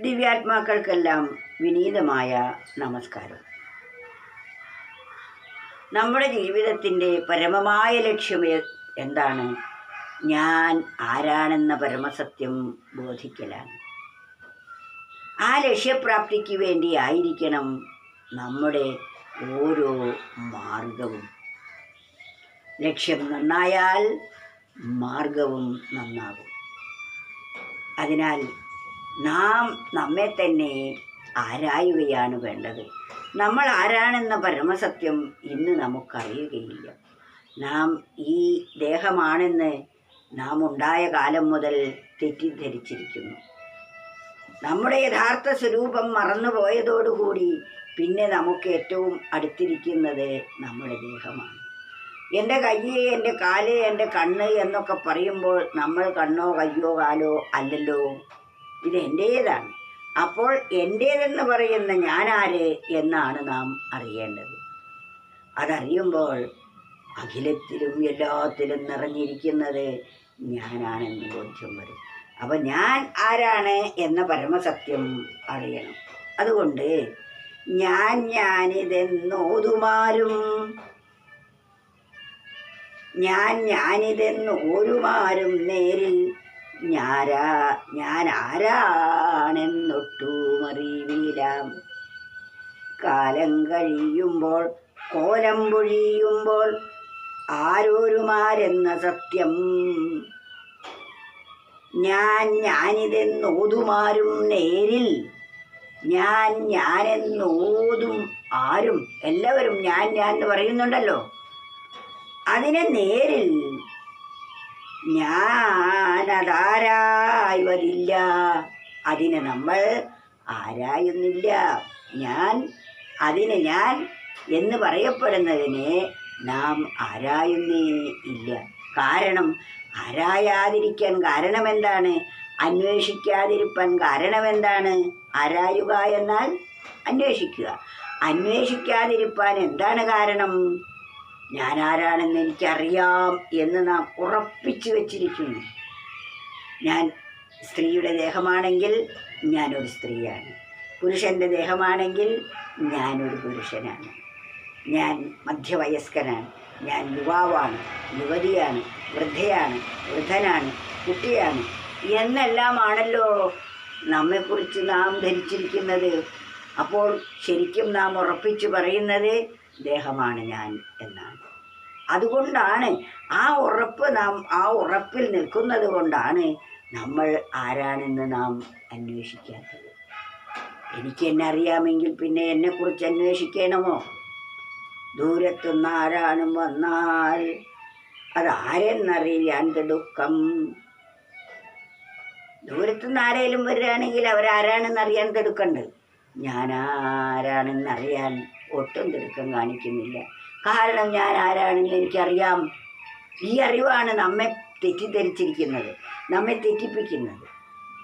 ദിവ്യാത്മാക്കൾക്കെല്ലാം വിനീതമായ നമസ്കാരം. നമ്മുടെ ജീവിതത്തിന്റെ പരമമായ ലക്ഷ്യം എന്താണ്? ഞാൻ ആരാണെന്ന പരമസത്യം ബോധിക്കലാണ്. ആ ലക്ഷ്യപ്രാപ്തിക്ക് വേണ്ടി ആയിരിക്കണം നമ്മുടെ ഓരോ മാർഗവും. ലക്ഷ്യം നന്നായാൽ മാർഗവും നന്നാകും. അതിനാൽ നാം നമ്മെ തന്നെ ആരായുകയാണ് വേണ്ടത്? നമ്മൾ ആരാണെന്ന പരമസത്യം ഇന്ന് നമുക്കറിയുകയില്ല. നാം ഈ ദേഹമാണെന്ന് നാം ഉണ്ടായ കാലം മുതൽ തെറ്റിദ്ധരിച്ചിരിക്കുന്നു. നമ്മുടെ യഥാർത്ഥ സ്വരൂപം മറന്നുപോയതോടുകൂടി പിന്നെ നമുക്ക് ഏറ്റവും അടുത്തിരിക്കുന്നത് നമ്മുടെ ദേഹമാണ്. എന്റെ കയ്യ് എന്റെ കാൽ എന്റെ കണ്ണ് എന്നൊക്കെ പറയുമ്പോൾ നമ്മൾ കണ്ണോ കയ്യോ കാലോ അല്ലല്ലോ. ഇത് എന്റേതാണ് അപ്പോൾ എന്റേതെന്ന് പറയുന്ന ഞാനാര് എന്നാണ് നാം അറിയേണ്ടത്. അതറിയുമ്പോൾ അഖിലത്തിലും എല്ലാത്തിലും നിറഞ്ഞിരിക്കുന്നത് ഞാനാണെന്ന് ബോധ്യം വരും. അപ്പം ഞാൻ ആരാണ് എന്ന പരമസത്യം അറിയണം. അതുകൊണ്ട് ഞാൻ ഞാനിതെന്നോതുമാരും. ഞാൻ ഞാനിതെന്ന് ഓരുമാരും നേരിൽ ഞാരാ ഞാൻ ആരാണെന്നൊട്ടുമറിയിലാം കാലം കഴിയുമ്പോൾ കോലം പൊഴിയുമ്പോൾ ആരോരുമാരെന്ന സത്യം? ഞാൻ ഞാനിതെന്നോതുമാരും നേരിൽ. ഞാൻ ഞാനെന്നോതും ആരും. എല്ലാവരും ഞാൻ ഞാൻ എന്ന് പറയുന്നുണ്ടല്ലോ. അതിനെ നേരിൽ ഞാനതാരായി വരില്ല അതിനെ നമ്മൾ ആരായുന്നില്ല. ഞാൻ അതിന് ഞാൻ എന്ന് പറയപ്പെടുന്നതിനെ നാം ആരായുന്നേ ഇല്ല. കാരണം ആരായാതിരിക്കാൻ കാരണമെന്താണ്? അന്വേഷിക്കാതിരിപ്പാൻ കാരണമെന്താണ്? ആരായുക എന്നാൽ അന്വേഷിക്കുക. അന്വേഷിക്കാതിരിപ്പാൻ എന്താണ് കാരണം? ഞാൻ ആരാണെന്ന് എനിക്കറിയാം എന്ന് നാം ഉറപ്പിച്ചു വച്ചിരിക്കുന്നു. ഞാൻ സ്ത്രീയുടെ ദേഹമാണെങ്കിൽ ഞാനൊരു സ്ത്രീയാണ്. പുരുഷന്റെ ദേഹമാണെങ്കിൽ ഞാനൊരു പുരുഷനാണ്. ഞാൻ മധ്യവയസ്കനാണ്. ഞാൻ യുവാവാണ് യുവതിയാണ് വൃദ്ധയാണ് വൃദ്ധനാണ് കുട്ടിയാണ് എന്നെല്ലാമാണല്ലോ നമ്മെക്കുറിച്ച് നാം ധരിച്ചിരിക്കുന്നത്. അപ്പോൾ ശരിക്കും നാം ഉറപ്പിച്ചു പറയുന്നത് ദേഹമാണ് ഞാൻ എന്നാണ്. അതുകൊണ്ടാണ് ആ ഉറപ്പ് നാം ആ ഉറപ്പിൽ നിൽക്കുന്നത് കൊണ്ടാണ് നമ്മൾ ആരാണെന്ന് നാം അന്വേഷിക്കാത്തത്. എനിക്ക് എന്നെ അറിയാമെങ്കിൽ പിന്നെ എന്നെക്കുറിച്ച് അന്വേഷിക്കണമോ? ദൂരത്തുനിന്ന് ആരാണ് വന്നാൽ അതാരെന്നറിയാണ്ട് ദുഃഖം. ദൂരത്തുനിന്ന് ആരെങ്കിലും വരികയാണെങ്കിൽ അവരാരാണെന്ന് അറിയാൻ തിടുക്കണ്ട് ഞാൻ ആരാണെന്നറിയാൻ ഒട്ടും തിടുക്കം കാണിക്കുന്നില്ല. കാരണം ഞാൻ ആരാണെന്ന് എനിക്കറിയാം. ഈ അറിവാണ് നമ്മെ തെറ്റിദ്ധരിച്ചിരിക്കുന്നത് നമ്മെ തെറ്റിപ്പിക്കുന്നത്.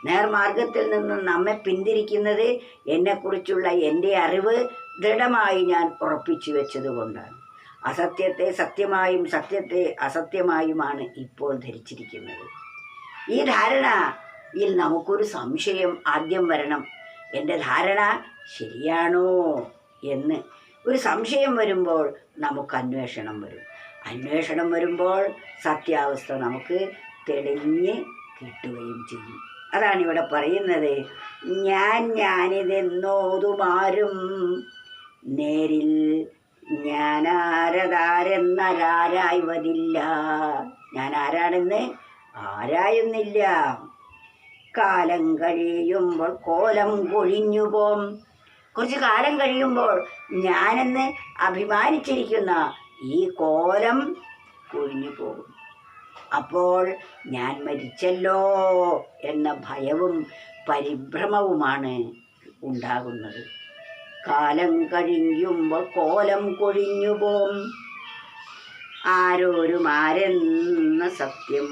നേർമാർഗത്തിൽ നിന്ന് നമ്മെ പിന്തിരിക്കുന്നത് എന്നെക്കുറിച്ചുള്ള എന്റെ അറിവ് ദൃഢമായി ഞാൻ ഉറപ്പിച്ചു വെച്ചത് കൊണ്ടാണ് അസത്യത്തെ സത്യമായും സത്യത്തെ അസത്യമായുമാണ് ഇപ്പോൾ ധരിച്ചിരിക്കുന്നത്. ഈ ധാരണയിൽ നമുക്കൊരു സംശയം ആദ്യം വരണം. എന്റെ ധാരണ ശരിയാണോ എന്ന് ഒരു സംശയം വരുമ്പോൾ നമുക്ക് അന്വേഷണം വരും. അന്വേഷണം വരുമ്പോൾ സത്യാവസ്ഥ നമുക്ക് തെളിഞ്ഞ് കിട്ടുകയും ചെയ്യും. അതാണ് ഇവിടെ പറയുന്നത്. ഞാൻ ഞാനിതെന്നോതുമാരും. നേരിൽ ഞാനാരതാരെന്നരാരായി വരില്ല ഞാൻ ആരാണെന്ന് ആരായുന്നില്ല. കാലം കഴിയുമ്പോൾ കോലം കൊഴിഞ്ഞു പോം കുറച്ച് കാലം കഴിയുമ്പോൾ ഞാനെന്ന് അഭിമാനിച്ചിരിക്കുന്ന ഈ കോലം കൊഴിഞ്ഞു പോകും അപ്പോൾ ഞാൻ മരിച്ചല്ലോ എന്ന ഭയവും പരിഭ്രമവുമാണ് ഉണ്ടാകുന്നത്. കാലം കഴിയുമ്പോൾ കോലം കൊഴിഞ്ഞു പോം ആരോരുമാരെന്ന സത്യം.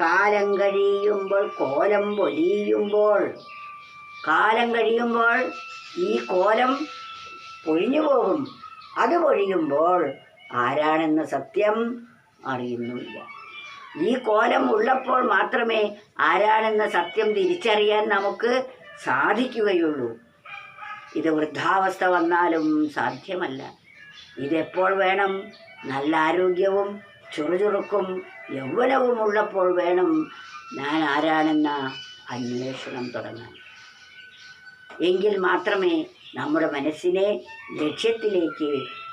കാലം കഴിയുമ്പോൾ കോലം പൊലിയുമ്പോൾ. കാലം കഴിയുമ്പോൾ ഈ കോലം പൊഴിഞ്ഞു പോകും. അത് പൊഴിയുമ്പോൾ ആരാണെന്ന സത്യം അറിയുന്നുമില്ല ഈ കോലം ഉള്ളപ്പോൾ മാത്രമേ ആരാണെന്ന സത്യം തിരിച്ചറിയാൻ നമുക്ക് സാധിക്കുകയുള്ളൂ. ഇത് വൃദ്ധാവസ്ഥ വന്നാലും സാധ്യമല്ല. ഇതെപ്പോൾ വേണം? നല്ല ആരോഗ്യവും ചുറുചുറുക്കും യൗവനവും ഉള്ളപ്പോൾ വേണം ഞാൻ ആരാണെന്ന അന്വേഷണം തുടങ്ങാൻ. എങ്കിൽ മാത്രമേ നമ്മുടെ മനസ്സിനെ ലക്ഷ്യത്തിലേക്ക്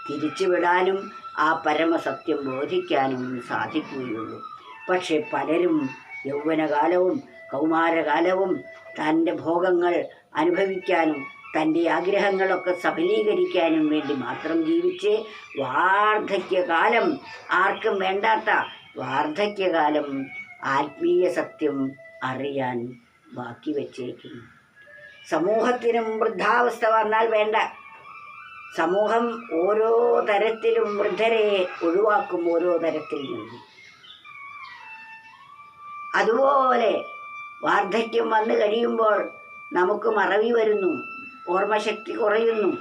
തിരിച്ചുവിടാനും ആ പരമസത്യം ബോധിക്കാനും സാധിക്കുകയുള്ളൂ. പക്ഷെ പലരും യൗവനകാലവും കൗമാരകാലവും തന്റെ ഭോഗങ്ങൾ അനുഭവിക്കാനും തന്റെ ആഗ്രഹങ്ങളൊക്കെ സഫലീകരിക്കാനും വേണ്ടി മാത്രം ജീവിച്ച് വാർദ്ധക്യകാലം ആർക്കും വേണ്ടാത്ത വാർദ്ധക്യകാലം ആത്മീയ സത്യം അറിയാൻ ബാക്കി വച്ചേക്കുന്നു സമൂഹത്തിനും വൃദ്ധാവസ്ഥ വന്നാൽ വേണ്ട. സമൂഹം ഓരോ തരത്തിലും വൃദ്ധരെ ഒഴിവാക്കും ഓരോ തരത്തിൽ നിന്ന്. അതുപോലെ വാർദ്ധക്യം വന്നു കഴിയുമ്പോൾ നമുക്ക് മറവി വരുന്നു. ഓർമ്മശക്തി കുറയുന്നു.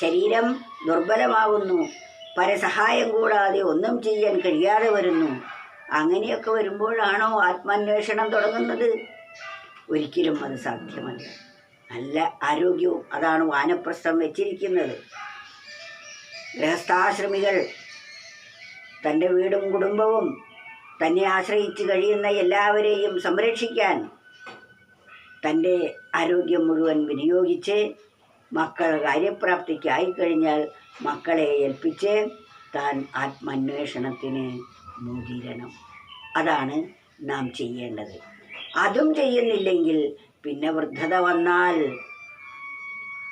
ശരീരം ദുർബലമാകുന്നു. പരസഹായം കൂടാതെ ഒന്നും ചെയ്യാൻ കഴിയാതെ വരുന്നു. അങ്ങനെയൊക്കെ വരുമ്പോഴാണോ ആത്മാന്വേഷണം തുടങ്ങുന്നത്? ഒരിക്കലും അത് സാധ്യമല്ല. നല്ല ആരോഗ്യവും അതാണ് വാനപ്രസ്ഥം വെച്ചിരിക്കുന്നത്. ഗൃഹസ്ഥാശ്രമികൾ തന്റെ വീടും കുടുംബവും തന്നെ ആശ്രയിച്ച് കഴിയുന്ന എല്ലാവരെയും സംരക്ഷിക്കാൻ തന്റെ ആരോഗ്യം മുഴുവൻ വിനിയോഗിച്ച് മക്കൾ കാര്യപ്രാപ്തിക്കായി കഴിഞ്ഞാൽ മക്കളെ ഏൽപ്പിച്ച് താൻ ആത്മാന്വേഷണത്തിന് മുതിരണം. അതാണ് നാം ചെയ്യേണ്ടത്. അതും ചെയ്യുന്നില്ലെങ്കിൽ പിന്നെ വൃദ്ധത വന്നാൽ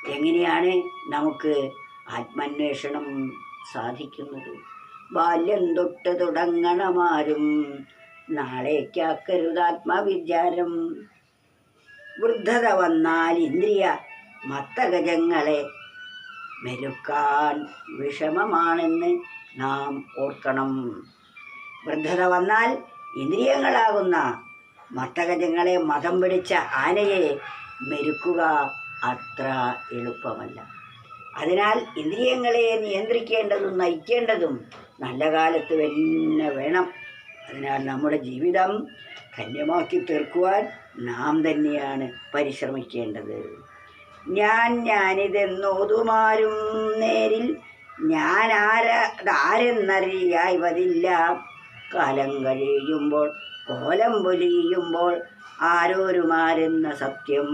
എങ്ങനെയാണ് നമുക്ക് ആത്മാന്വേഷണം സാധിക്കുന്നത്? ബാല്യം തൊട്ട് തുടങ്ങണമാരും നാളേക്കാക്കരുത് ആത്മവിചാരം വൃദ്ധത വന്നാൽ ഇന്ദ്രിയ മത്തഗജങ്ങളെ മെരുക്കാൻ വിഷമമാണെന്ന് നാം ഓർക്കണം. വൃദ്ധത വന്നാൽ ഇന്ദ്രിയങ്ങളാകുന്ന മത്തഗജങ്ങളെ മതം പിടിച്ച ആനയെ മെരുക്കുക അത്ര എളുപ്പമല്ല. അതിനാൽ ഇന്ദ്രിയങ്ങളെ നിയന്ത്രിക്കേണ്ടതും നയിക്കേണ്ടതും നല്ല കാലത്ത് തന്നെ വേണം. അതിനാൽ നമ്മുടെ ജീവിതം ധന്യമാക്കി തീർക്കുവാൻ നാം തന്നെയാണ് പരിശ്രമിക്കേണ്ടത്. ഞാൻ ഞാനിതെന്നോതുമാരും നേരിൽ ഞാൻ ആര കാലം കഴിയുമ്പോൾ കോലം പൊലിയുമ്പോൾ ആരോരുമാരെന്ന സത്യം.